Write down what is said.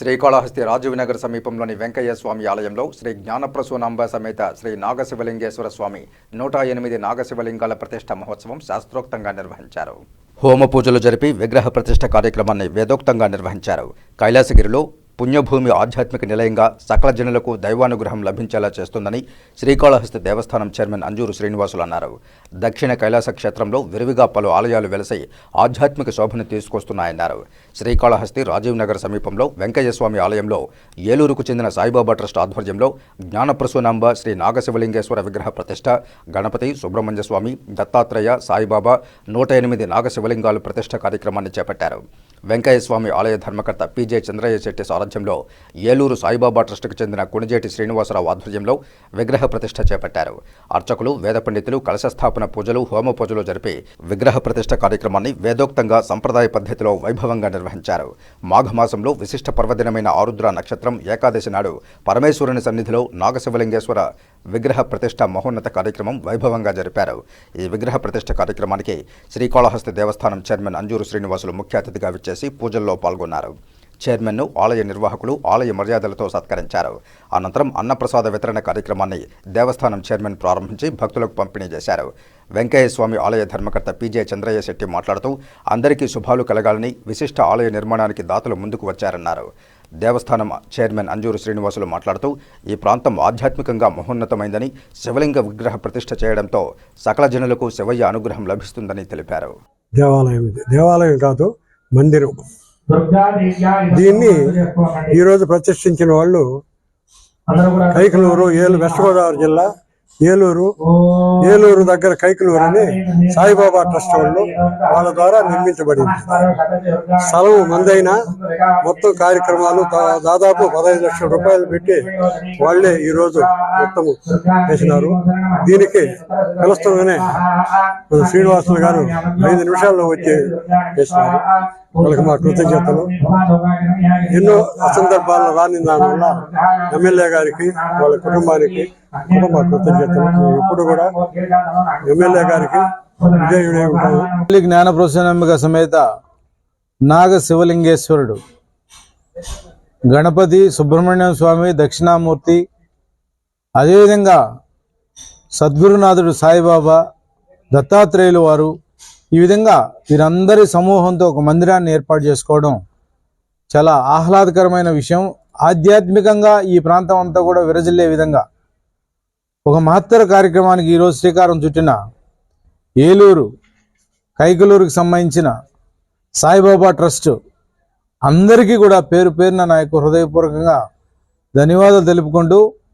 శ్రీకాళహస్తి రాజీవ్నగర్ సమీపంలోని వెంకయ్య స్వామి ఆలయంలో శ్రీ జ్ఞానప్రసూనాంబ సమేత శ్రీ నాగశివలింగేశ్వర స్వామి నూట ఎనిమిది నాగశివలింగాల ప్రతిష్ట మహోత్సవం శాస్త్రోక్తంగా నిర్వహించారు. హోమ పూజలు జరిపి విగ్రహ ప్రతిష్ట కార్యక్రమాన్ని వేదోక్తంగా నిర్వహించారు. కైలాసగిరిలో పుణ్యభూమి ఆధ్యాత్మిక నిలయంగా సకల జనులకు దైవానుగ్రహం లభించేలా చేస్తుందని శ్రీకాళహస్తి దేవస్థానం చైర్మన్ అంజూరు శ్రీనివాసులు అన్నారు. దక్షిణ కైలాస క్షేత్రంలో విరివిగా పలు ఆలయాలు వెలసై ఆధ్యాత్మిక శోభను తీసుకొస్తున్నాయన్నారు. శ్రీకాళహస్తి రాజీవ్ నగర్ సమీపంలో వెంకయ్య స్వామి ఆలయంలో ఏలూరుకు చెందిన సాయిబాబా ట్రస్ట్ ఆధ్వర్యంలో జ్ఞానప్రసూనాంబ శ్రీ నాగశివలింగేశ్వర విగ్రహ ప్రతిష్ట గణపతి సుబ్రహ్మణ్య స్వామి దత్తాత్రేయ సాయిబాబా నూట ఎనిమిది నాగశివలింగాలు ప్రతిష్ట కార్యక్రమాన్ని చేపట్టారు. వెంకయ్య స్వామి ఆలయ ధర్మకర్త పీజే చంద్రయ్య శెట్టి సారథ్యంలో ఏలూరు సాయిబాబా ట్రస్టుకు చెందిన కుణిజేటి శ్రీనివాసరావు ఆధ్వర్యంలో విగ్రహ ప్రతిష్ట చేపట్టారు. అర్చకులు వేద పండితులు కలశస్థాపన పూజలు హోమ పూజలు జరిపి విగ్రహ ప్రతిష్ట కార్యక్రమాన్ని వేదోక్తంగా సంప్రదాయ పద్ధతిలో వైభవంగా నిర్వహించారు. మాఘమాసంలో విశిష్ట పర్వదినమైన ఆరుద్ర నక్షత్రం ఏకాదశి నాడు పరమేశ్వరుని సన్నిధిలో నాగశివలింగేశ్వర విగ్రహ ప్రతిష్ట మహోన్నత కార్యక్రమం వైభవంగా జరిపారు. ఈ విగ్రహ ప్రతిష్ట కార్యక్రమానికి శ్రీకాళహస్తి దేవస్థానం చైర్మన్ అంజూరు శ్రీనివాసులు ముఖ్య అతిథిగా చేసి పూజల్లో పాల్గొన్నారు. చైర్మన్ను ఆలయ నిర్వాహకులు ఆలయ మర్యాదలతో సత్కరించారు. అనంతరం అన్నప్రసాద వితరణ కార్యక్రమాన్ని దేవస్థానం చైర్మన్ ప్రారంభించి భక్తులకు పంపిణీ చేశారు. వెంకయ్య స్వామి ఆలయ ధర్మకర్త పీజే చంద్రయ్య శెట్టి మాట్లాడుతూ అందరికీ శుభాలు కలగాలని విశిష్ట ఆలయ నిర్మాణానికి దాతలు ముందుకు వచ్చారన్నారు. దేవస్థానం చైర్మన్ అంజూరు శ్రీనివాసులు మాట్లాడుతూ ఈ ప్రాంతం ఆధ్యాత్మికంగా మహోన్నతమైందని శివలింగ విగ్రహ ప్రతిష్ఠ చేయడంతో సకల జనులకు శివయ్య అనుగ్రహం లభిస్తుందని తెలిపారు. దేవాలయం దేవాలయం కాదు మందిరం. దీన్ని ఈరోజు ప్రతిష్ఠించిన వాళ్ళు కైకలూరు ఏలు వెస్ట్ గోదావరి జిల్లా ఏలూరు ఏలూరు దగ్గర కైకలూరు అని సాయిబాబా ట్రస్ట్ వాళ్ళు వాళ్ళ ద్వారా నిర్మించబడింది. స్థలం మందైనా మొత్తం కార్యక్రమాలు దాదాపు పదహైదు లక్షల రూపాయలు పెట్టి వాళ్ళే ఈ రోజు మొత్తం చేసినారు. దీనికి పిలుస్తుండగానే శ్రీనివాసులు గారు ఐదు నిమిషాల్లో వచ్చి చేసినారు వాళ్ళకి మా కృతజ్ఞతలు. ఎన్నో అసందర్భాల్లో రాని దానివల్ల ఎమ్మెల్యే గారికి వాళ్ళ కుటుంబానికి కూడా మా కృతజ్ఞతలు. ఇప్పుడు కూడా ఎమ్మెల్యే గారికి విజయుడే ఉంటాము. తల్లి సమేత నాగ శివలింగేశ్వరుడు గణపతి సుబ్రహ్మణ్యం స్వామి దక్షిణామూర్తి అదేవిధంగా సద్గురునాథుడు సాయిబాబా దత్తాత్రేయులు వారు ఈ విధంగా వీరందరి సమూహంతో ఒక మందిరాన్ని ఏర్పాటు చేసుకోవడం చాలా ఆహ్లాదకరమైన విషయం. ఆధ్యాత్మికంగా ఈ ప్రాంతం అంతా కూడా విరజిల్లే విధంగా ఒక మహత్తర కార్యక్రమానికి ఈరోజు శ్రీకారం చుట్టిన ఏలూరు కైకలూరుకి సంబంధించిన సాయిబాబా ట్రస్ట్ అందరికీ కూడా పేరు పేరున నా యొక్క హృదయపూర్వకంగా ధన్యవాదాలు తెలుపుకుంటూ